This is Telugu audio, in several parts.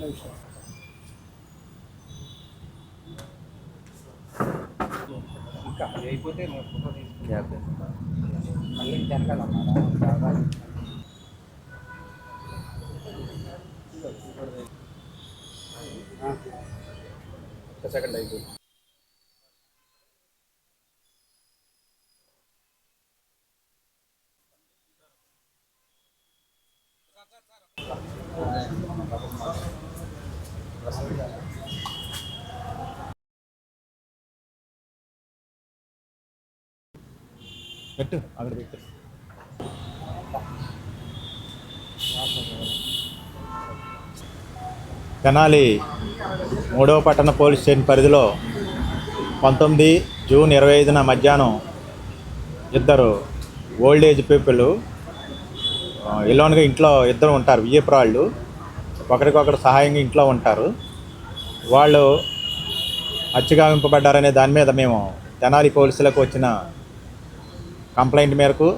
నిమిషం. ఇంకా అది అయిపోతే నేను ఫోటో తీసుకుంటాను మళ్ళీ ఒక సెకండ్ అయిపోయింది. పెట్టు అక్కడ పెట్టు. తెనాలి మూడవ పట్టణ పోలీస్ స్టేషన్ పరిధిలో పంతొమ్మిది జూన్ ఇరవై ఐదున మధ్యాహ్నం ఇద్దరు ఓల్డ్ ఏజ్ పీపుల్ ఇలోన్గా ఇంట్లో ఇద్దరు ఉంటారు వియ్యపురాళ్ళు ఒకరికొకరు సహాయంగా ఇంట్లో ఉంటారు. వాళ్ళు హత్యగావింపబడ్డారనే దాని మీద మేము తెనాలి పోలీసులకు వచ్చిన కంప్లైంట్ మేరకు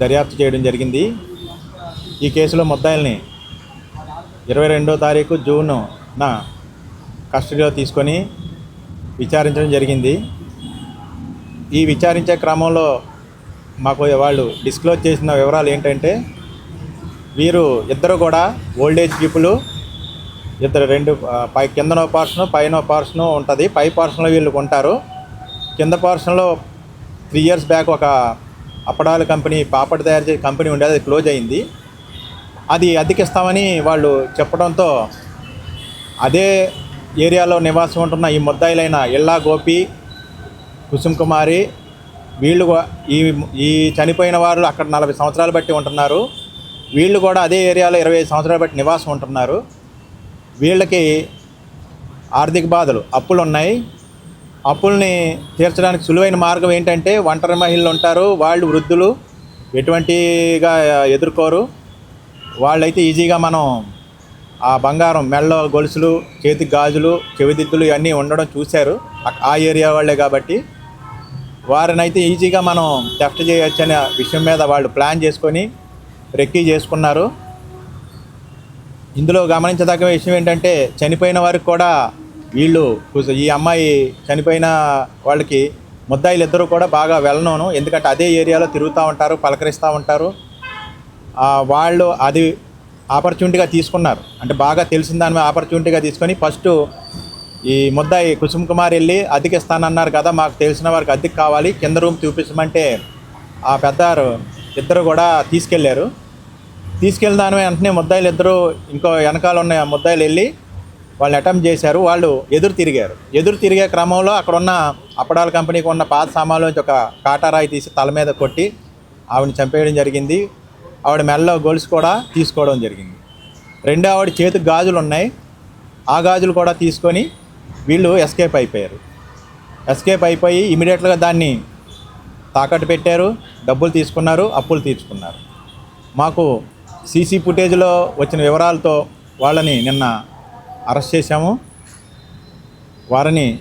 దర్యాప్తు చేయడం జరిగింది. ఈ కేసులో ముద్దాయిల్ని ఇరవై రెండో తారీఖు జూన్ నా కస్టడీలో తీసుకొని విచారించడం జరిగింది. ఈ విచారించే క్రమంలో మాకు వాళ్ళు డిస్క్లోజ్ చేసిన వివరాలు ఏంటంటే వీరు ఇద్దరు కూడా ఓల్డేజ్ పీపుల్. ఇద్దరు రెండు పై కిందనో పోర్షను పైన పోర్షను ఉంటుంది. పై పర్సన్లో వీళ్ళు ఉంటారు. కింద పర్సన్లో త్రీ ఇయర్స్ బ్యాక్ ఒక అప్పడాల కంపెనీ పాపడ్ తయారు చేసే కంపెనీ ఉండేది అది క్లోజ్ అయింది. అది అద్దెకిస్తామని వాళ్ళు చెప్పడంతో అదే ఏరియాలో నివాసం ఉంటున్న ఈ ముద్దాయిలైన ఇల్లా గోపి కుసుమ్ కుమారి వీళ్ళు ఈ ఈ చనిపోయిన వారు అక్కడ నలభై సంవత్సరాలు బట్టి ఉంటున్నారు. వీళ్ళు కూడా అదే ఏరియాలో ఇరవై ఐదు సంవత్సరాలు బట్టి నివాసం ఉంటున్నారు. వీళ్ళకి ఆర్థిక బాధలు అప్పులు ఉన్నాయి అప్పుల్ని తీర్చడానికి సులువైన మార్గం ఏంటంటే ఒంటరి మహిళలు ఉంటారు వాళ్ళు వృద్ధులు ఎటువంటిగా ఎదుర్కోరు. వాళ్ళైతే ఈజీగా మనం ఆ బంగారం మెళ్ళ గొలుసులు చేతి గాజులు చెవిదిద్దులు ఇవన్నీ ఉండడం చూశారు. ఆ- ఏరియా వాళ్ళే కాబట్టి. వారినైతే ఈజీగా మనం టెఫ్ట్ చేయొచ్చు అనే విషయం మీద వాళ్ళు ప్లాన్ చేసుకొని రెక్కీ చేసుకున్నారు. ఇందులో గమనించదగ్గ విషయం ఏంటంటే చనిపోయిన వారికి కూడా వీళ్ళు ఈ అమ్మాయి చనిపోయిన వాళ్ళకి ముద్దాయిలు ఇద్దరు కూడా బాగా వెళ్ళనోను. ఎందుకంటే అదే ఏరియాలో తిరుగుతూ ఉంటారు పలకరిస్తూ ఉంటారు. వాళ్ళు అది ఆపర్చునిటీగా తీసుకున్నారు. అంటే బాగా తెలిసిన దాని మీద ఆపర్చునిటీగా తీసుకొని ఫస్ట్ ఈ ముద్దాయి కుసుమ్ కుమార్ వెళ్ళి అద్దెకి ఇస్తానన్నారు కదా మాకు తెలిసిన వారికి అద్దెకి కావాలి కింద రూమ్ చూపించమంటే ఆ పెద్దారు ఇద్దరు కూడా తీసుకెళ్ళారు. తీసుకెళ్ళిన దాని వెంటనే ముద్దాయిలు ఇద్దరు ఇంకో వెనకాల ఉన్న ముద్దాయిలు వెళ్ళి వాళ్ళని అటెంప్ట్ చేశారు వాళ్ళు ఎదురు తిరిగారు. ఎదురు తిరిగే క్రమంలో అక్కడ ఉన్న అప్పడాల కంపెనీకి ఉన్న పాత సామాన్ల నుంచి ఒక కాటారాయి తీసి తల మీద కొట్టి ఆవిడని చంపేయడం జరిగింది. ఆవిడ మెల్లలో గొలుసు కూడా తీసుకోవడం జరిగింది. రెండో ఆవిడ చేతికి గాజులు ఉన్నాయి. ఆ గాజులు కూడా తీసుకొని వీళ్ళు ఎస్కేప్ అయిపోయారు. ఎస్కేప్ అయిపోయి ఇమీడియట్గా దాన్ని తాకట్టు పెట్టారు డబ్బులు తీసుకున్నారు అప్పులు తీర్చుకున్నారు. మాకు సీసీ ఫుటేజ్లో వచ్చిన వివరాలతో వాళ్ళని నిన్న అరెస్ట్ చేశాము. వారిని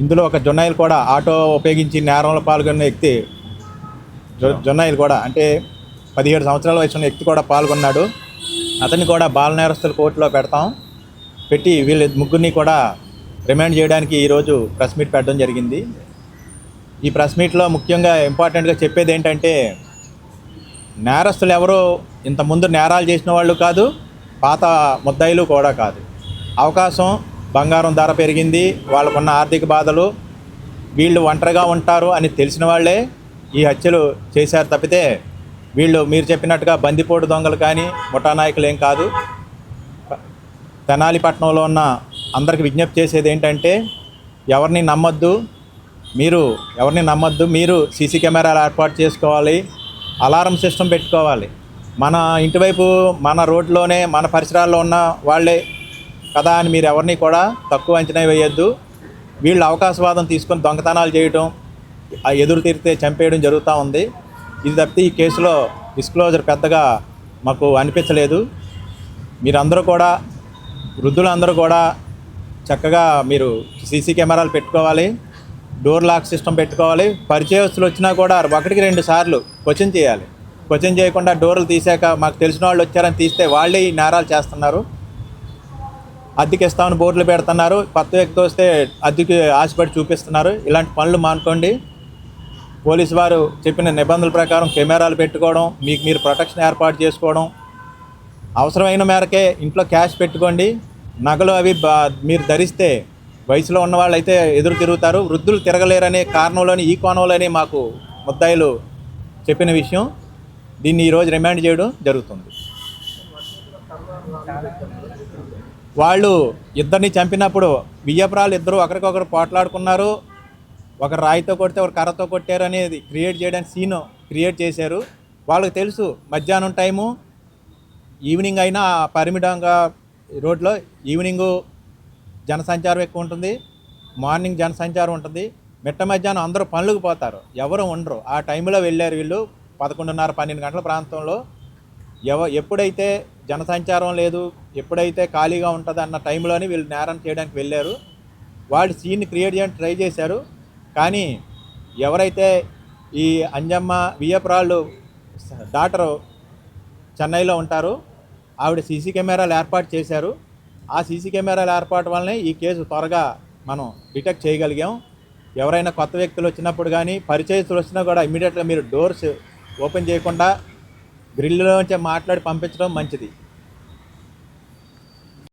ఇందులో ఒక జొన్నాయిలు కూడా ఆటో ఉపయోగించి నేరంలో పాల్గొన్న వ్యక్తి జొ- జొన్నాయిలు కూడా అంటే పదిహేడు సంవత్సరాల వయసు ఉన్న వ్యక్తి కూడా పాల్గొన్నాడు. అతన్ని కూడా బాల నేరస్తుల కోర్టులో పెడతాం. పెట్టి వీళ్ళ ముగ్గురిని కూడా రిమాండ్ చేయడానికి ఈరోజు ప్రెస్ మీట్ పెట్టడం జరిగింది. ఈ ప్రెస్ మీట్లో ముఖ్యంగా ఇంపార్టెంట్గా చెప్పేది ఏంటంటే నేరస్తులు ఎవరు ఇంతకుముందు నేరాలు చేసిన వాళ్ళు కాదు పాత ముద్దాయిలు కూడా కాదు. అవకాశం బంగారం ధర పెరిగింది వాళ్ళకున్న ఆర్థిక బాధలు వీళ్ళు ఒంటరిగా ఉంటారు అని తెలిసిన వాళ్ళే ఈ హత్యలు చేశారు తప్పితే వీళ్ళు మీరు చెప్పినట్టుగా బందిపోటు దొంగలు కానీ ముఠా నాయకులు ఏం కాదు. తెనాలిపట్నంలో ఉన్న అందరికి విజ్ఞప్తి చేసేది ఏంటంటే ఎవరిని నమ్మొద్దు మీరు ఎవరిని నమ్మొద్దు మీరు సీసీ కెమెరాలు ఏర్పాటు చేసుకోవాలి అలారం సిస్టమ్ పెట్టుకోవాలి. మన ఇంటివైపు మన రోడ్లోనే మన పరిసరాల్లో ఉన్న వాళ్ళే కదా అని మీరు ఎవరిని కూడా తక్కువ అంచనా వేయొద్దు. వీళ్ళు అవకాశవాదం తీసుకొని దొంగతనాలు చేయటం ఆ ఎదురు తీరితే చంపేయడం జరుగుతూ ఉంది. ఇది తప్పితే ఈ కేసులో డిస్క్లోజర్ పెద్దగా మాకు అనిపించలేదు. మీరందరూ కూడా వృద్ధులందరూ కూడా చక్కగా మీరు సీసీ కెమెరాలు పెట్టుకోవాలి డోర్ లాక్ సిస్టమ్ పెట్టుకోవాలి. పరిచయస్తులు వచ్చినా కూడా ఒకటికి రెండు సార్లు క్వశ్చన్ చేయాలి. క్వశ్చన్ చేయకుండా డోర్లు తీసాక మాకు తెలిసిన వాళ్ళు వచ్చారని తీస్తే వాళ్ళే ఈ నేరాలు చేస్తున్నారు. అద్దెకిస్తామని బోర్డులు పెడుతున్నారు. కొత్త వ్యక్తి వస్తే అద్దెకి ఆశపడి చూపిస్తున్నారు. ఇలాంటి పనులు మానుకోండి. పోలీసు వారు చెప్పిన నిబంధనల ప్రకారం కెమెరాలు పెట్టుకోవడం మీకు మీరు ప్రొటెక్షన్ ఏర్పాటు చేసుకోవడం అవసరమైన మేరకే ఇంట్లో క్యాష్ పెట్టుకోండి. నగలు అవి బా మీరు ధరిస్తే వయసులో ఉన్న వాళ్ళు అయితే ఎదురు తిరుగుతారు. వృద్ధులు తిరగలేరనే కారణంలోని ఈ కోణంలోనే మాకు ముద్దాయిలు చెప్పిన విషయం. దీన్ని ఈరోజు రిమాండ్ చేయడం జరుగుతుంది. వాళ్ళు ఇద్దరిని చంపినప్పుడు బియ్యపురాలు ఇద్దరు ఒకరికొకరు పోట్లాడుకున్నారు. ఒక రాయితో కొడితే ఒక కర్రతో కొట్టారు అనేది క్రియేట్ చేయడానికి సీన్ క్రియేట్ చేశారు. వాళ్ళకి తెలుసు మధ్యాహ్నం టైము ఈవినింగ్ అయినా పరిమితంగా రోడ్లో ఈవినింగు జనసంచారం ఎక్కువ ఉంటుంది. మార్నింగ్ జనసంచారం ఉంటుంది. మిట్ట మధ్యాహ్నం అందరూ పనులకు పోతారు. ఎవరు ఉండరు. ఆ టైంలో వెళ్ళారు వీళ్ళు. పదకొండున్నర పన్నెండు గంటల ప్రాంతంలో ఎవ ఎప్పుడైతే జనసంచారం లేదు ఎప్పుడైతే ఖాళీగా ఉంటుంది అన్న టైంలోనే వీళ్ళు నేరం చేయడానికి వెళ్ళారు. వాళ్ళు సీన్ క్రియేట్ చేయడానికి ట్రై చేశారు. కానీ ఎవరైతే ఈ అంజమ్మ వియ్యపురాళ్ళు డాటరు చెన్నైలో ఉంటారు ఆవిడ సీసీ కెమెరాలు ఏర్పాటు చేశారు. ఆ సీసీ కెమెరాల ఏర్పాటు వల్లనే ఈ కేసు త్వరగా మనం డిటెక్ట్ చేయగలిగాం. ఎవరైనా కొత్త వ్యక్తులు వచ్చినప్పుడు కానీ పరిచయస్తులు వచ్చినా కూడా ఇమీడియట్గా మీరు డోర్స్ ఓపెన్ చేయకుండా గ్రిల్లోంచి మాట్లాడి పంపించడం మంచిది.